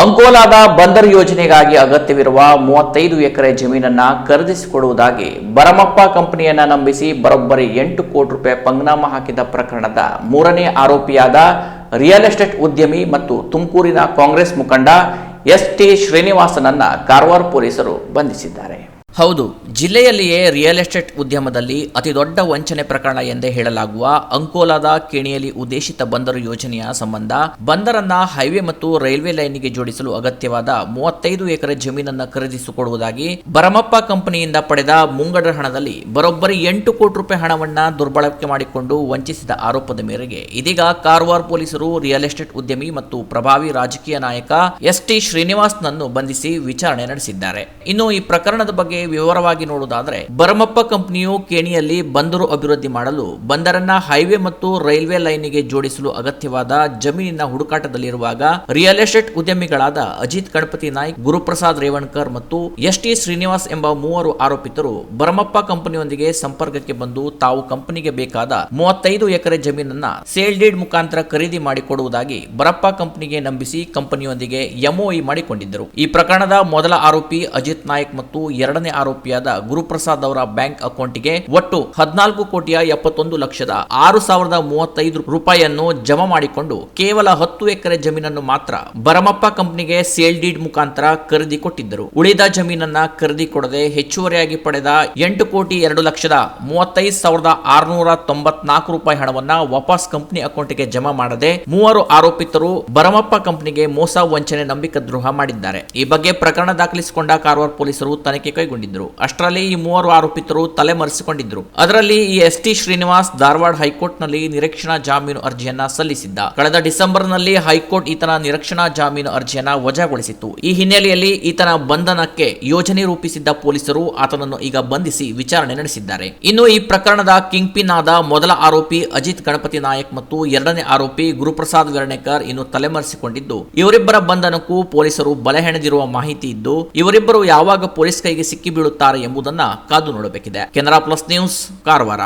ಅಂಕೋಲಾದ ಬಂದರ್ ಯೋಜನೆಗಾಗಿ ಅಗತ್ಯವಿರುವ ಮೂವತ್ತೈದು ಎಕರೆ ಜಮೀನನ್ನ ಖರೀದಿಸಿಕೊಡುವುದಾಗಿ ಬರಮಪ್ಪ ಕಂಪನಿಯನ್ನ ನಂಬಿಸಿ ಬರೋಬ್ಬರಿ ಎಂಟು ಕೋಟಿ ರೂಪಾಯಿ ಪಂಗ್ನಾಮ ಹಾಕಿದ ಪ್ರಕರಣದ ಮೂರನೇ ಆರೋಪಿಯಾದ ರಿಯಲ್ ಎಸ್ಟೇಟ್ ಉದ್ಯಮಿ ಮತ್ತು ತುಮಕೂರಿನ ಕಾಂಗ್ರೆಸ್ ಮುಖಂಡ ಎಸ್ ಟಿ ಶ್ರೀನಿವಾಸನನ್ನ ಕಾರವಾರ ಪೊಲೀಸರು ಬಂಧಿಸಿದ್ದಾರೆ. ಹೌದು, ಜಿಲ್ಲೆಯಲ್ಲಿಯೇ ರಿಯಲ್ ಎಸ್ಟೇಟ್ ಉದ್ಯಮದಲ್ಲಿ ಅತಿ ದೊಡ್ಡ ವಂಚನೆ ಪ್ರಕರಣ ಎಂದೇ ಹೇಳಲಾಗುವ ಅಂಕೋಲಾದ ಕೇಣಿಯಲ್ಲಿ ಉದ್ದೇಶಿತ ಬಂದರು ಯೋಜನೆಯ ಸಂಬಂಧ ಬಂದರನ್ನ ಹೈವೇ ಮತ್ತು ರೈಲ್ವೆ ಲೈನ್ಗೆ ಜೋಡಿಸಲು ಅಗತ್ಯವಾದ ಮೂವತ್ತೈದು ಎಕರೆ ಜಮೀನನ್ನು ಖರೀದಿಸಿಕೊಡುವುದಾಗಿ ಬರಮಪ್ಪ ಕಂಪನಿಯಿಂದ ಪಡೆದ ಮುಂಗಡ ಹಣದಲ್ಲಿ ಬರೋಬ್ಬರಿ ಎಂಟು ಕೋಟಿ ರೂಪಾಯಿ ಹಣವನ್ನ ದುರ್ಬಳಕೆ ಮಾಡಿಕೊಂಡು ವಂಚಿಸಿದ ಆರೋಪದ ಮೇರೆಗೆ ಇದೀಗ ಕಾರವಾರ ಪೊಲೀಸರು ರಿಯಲ್ ಎಸ್ಟೇಟ್ ಉದ್ಯಮಿ ಮತ್ತು ಪ್ರಭಾವಿ ರಾಜಕೀಯ ನಾಯಕ ಎಸ್ ಟಿ ಶ್ರೀನಿವಾಸ್ನನ್ನು ಬಂಧಿಸಿ ವಿಚಾರಣೆ ನಡೆಸಿದ್ದಾರೆ. ಇನ್ನು ಈ ಪ್ರಕರಣದ ಬಗ್ಗೆ ವಿವರವಾಗಿ ನೋಡುವುದಾದ್ರೆ, ಬರಮಪ್ಪ ಕಂಪನಿಯು ಕೇಣಿಯಲ್ಲಿ ಬಂದರು ಅಭಿವೃದ್ಧಿ ಮಾಡಲು, ಬಂದರನ್ನ ಹೈವೇ ಮತ್ತು ರೈಲ್ವೆ ಲೈನ್ಗೆ ಜೋಡಿಸಲು ಅಗತ್ಯವಾದ ಜಮೀನಿನ ಹುಡುಕಾಟದಲ್ಲಿರುವಾಗ ರಿಯಲ್ ಎಸ್ಟೇಟ್ ಉದ್ಯಮಿಗಳಾದ ಅಜಿತ್ ಗಣಪತಿ ನಾಯ್ಕ್, ಗುರುಪ್ರಸಾದ್ ರೇವಣ್ಕರ್ ಮತ್ತು ಎಸ್ ಟಿ ಶ್ರೀನಿವಾಸ್ ಎಂಬ ಮೂವರು ಆರೋಪಿತರು ಬರಮಪ್ಪ ಕಂಪನಿಯೊಂದಿಗೆ ಸಂಪರ್ಕಕ್ಕೆ ಬಂದು ತಾವು ಕಂಪನಿಗೆ ಬೇಕಾದ ಮೂವತ್ತೈದು ಎಕರೆ ಜಮೀನನ್ನ ಸೇಲ್ ಡೀಡ್ ಮುಖಾಂತರ ಖರೀದಿ ಮಾಡಿಕೊಡುವುದಾಗಿ ಬರಪ್ಪ ಕಂಪನಿಗೆ ನಂಬಿಸಿ ಕಂಪನಿಯೊಂದಿಗೆ ಎಂಒಇ ಮಾಡಿಕೊಂಡಿದ್ದರು. ಈ ಪ್ರಕರಣದ ಮೊದಲ ಆರೋಪಿ ಅಜಿತ್ ನಾಯ್ಕ್ ಮತ್ತು ಎರಡನೇ ಆರೋಪಿಯಾದ ಗುರುಪ್ರಸಾದ್ ಅವರ ಬ್ಯಾಂಕ್ ಅಕೌಂಟ್ಗೆ ಒಟ್ಟು ಹದಿನಾಲ್ಕು ಕೋಟಿಯ ಎಪ್ಪತ್ತೊಂದು ಲಕ್ಷದ ಆರು ಸಾವಿರದ ಮೂವತ್ತೈದು ರೂಪಾಯಿಯನ್ನು ಜಮಾ ಮಾಡಿಕೊಂಡು ಕೇವಲ ಹತ್ತು ಎಕರೆ ಜಮೀನನ್ನು ಮಾತ್ರ ಬರಮಪ್ಪ ಕಂಪನಿಗೆ ಸೇಲ್ ಡೀಡ್ ಮುಖಾಂತರ ಖರೀದಿ ಕೊಟ್ಟಿದ್ದರು. ಉಳಿದ ಜಮೀನನ್ನ ಖರೀದಿ ಕೊಡದೆ ಹೆಚ್ಚುವರಿಯಾಗಿ ಪಡೆದ ಎಂಟು ಕೋಟಿ ಎರಡು ಲಕ್ಷದ ಮೂವತ್ತೈದು ಸಾವಿರದ ಆರುನೂರ ತೊಂಬತ್ನಾಲ್ಕು ರೂಪಾಯಿ ಹಣವನ್ನ ವಾಪಸ್ ಕಂಪನಿ ಅಕೌಂಟ್ಗೆ ಜಮಾ ಮಾಡದೆ ಮೂವರು ಆರೋಪಿತರು ಬರಮಪ್ಪ ಕಂಪನಿಗೆ ಮೋಸ ವಂಚನೆ ನಂಬಿಕೆ ದ್ರೋಹ ಮಾಡಿದ್ದಾರೆ. ಈ ಬಗ್ಗೆ ಪ್ರಕರಣ ದಾಖಲಿಸಿಕೊಂಡ ಕಾರವಾರ ಪೊಲೀಸರು ತನಿಖೆ ಕೈಗೊಂಡಿದ್ದರು. ಅಷ್ಟರಲ್ಲಿ ಈ ಮೂವರು ಆರೋಪಿತರು ತಲೆಮರೆಸಿಕೊಂಡಿದ್ರು ಅದರಲ್ಲಿ ಈ ಎಸ್ ಟಿ ಶ್ರೀನಿವಾಸ್ ಧಾರವಾಡ ಹೈಕೋರ್ಟ್ನಲ್ಲಿ ನಿರೀಕ್ಷಣಾ ಜಾಮೀನು ಅರ್ಜಿಯನ್ನ ಸಲ್ಲಿಸಿದ್ದ. ಕಳೆದ ಡಿಸೆಂಬರ್ನಲ್ಲಿ ಹೈಕೋರ್ಟ್ ಈತನ ನಿರೀಕ್ಷಣಾ ಜಾಮೀನು ಅರ್ಜಿಯನ್ನ ವಜಾಗೊಳಿಸಿತ್ತು. ಈ ಹಿನ್ನೆಲೆಯಲ್ಲಿ ಈತನ ಬಂಧನಕ್ಕೆ ಯೋಜನೆ ರೂಪಿಸಿದ್ದ ಪೊಲೀಸರು ಆತನನ್ನು ಈಗ ಬಂಧಿಸಿ ವಿಚಾರಣೆ ನಡೆಸಿದ್ದಾರೆ. ಇನ್ನು ಈ ಪ್ರಕರಣದ ಕಿಂಗ್ ಪಿನ್ ಆದ ಮೊದಲ ಆರೋಪಿ ಅಜಿತ್ ಗಣಪತಿ ನಾಯಕ್ ಮತ್ತು ಎರಡನೇ ಆರೋಪಿ ಗುರುಪ್ರಸಾದ್ ವಿರಣೇಕರ್ ಇನ್ನು ತಲೆಮರೆಸಿಕೊಂಡಿದ್ದು, ಇವರಿಬ್ಬರ ಬಂಧನಕ್ಕೂ ಪೊಲೀಸರು ಬಲೆ ಹೆಣೆದಿರುವ ಮಾಹಿತಿ ಇದ್ದು, ಇವರಿಬ್ಬರು ಯಾವಾಗ ಪೊಲೀಸ್ ಕೈಗೆ ಸಿಕ್ಕಿ ಬೀಳುತ್ತಾರೆ ಎಂಬುದನ್ನ ಕಾದು ನೋಡಬೇಕಿದೆ. Canara plus news Karwar.